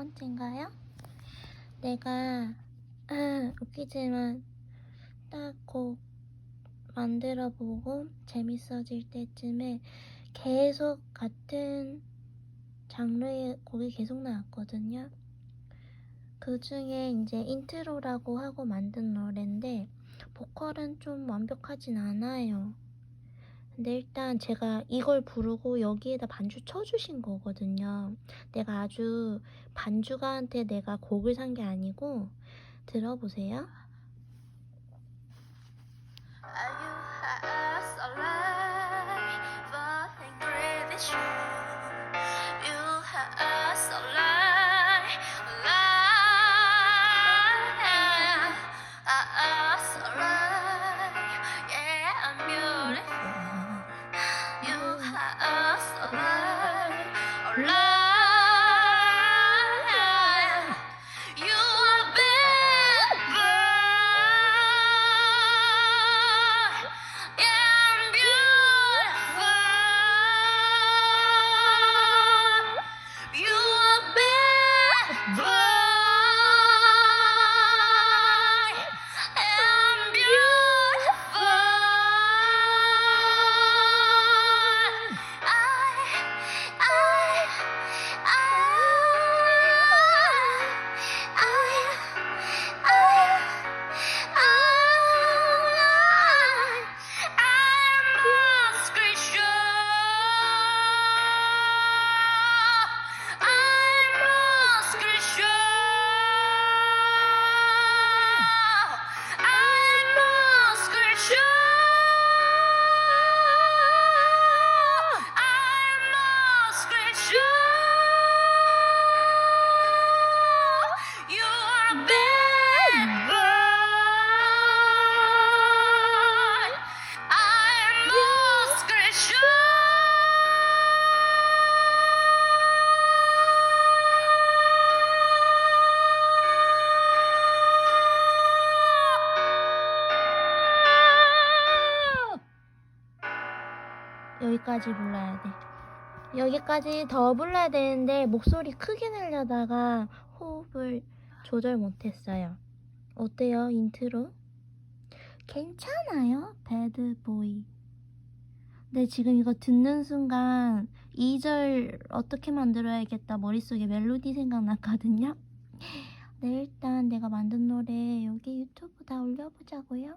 번째인가요? 내가 웃기지만 딱 곡 만들어 보고 재밌어질 때쯤에 계속 같은 장르의 곡이 계속 나왔거든요. 그 중에 이제 인트로라고 하고 만든 노래인데 보컬은 좀 완벽하진 않아요. 근데 일단 제가 이걸 부르고 여기에다 반주 쳐주신 거거든요. 내가 아주 반주가한테 내가 곡을 산 게 아니고 들어보세요. Oh. 여기까지 불러야 돼. 여기까지 더 불러야 되는데 목소리 크게 내려다가 호흡을 조절 못했어요. 어때요, 인트로? 괜찮아요, 배드보이. 근데 지금 이거 듣는 순간 2절 어떻게 만들어야겠다 머릿속에 멜로디 생각났거든요. 네, 일단 내가 만든 노래 여기 유튜브 다 올려보자고요.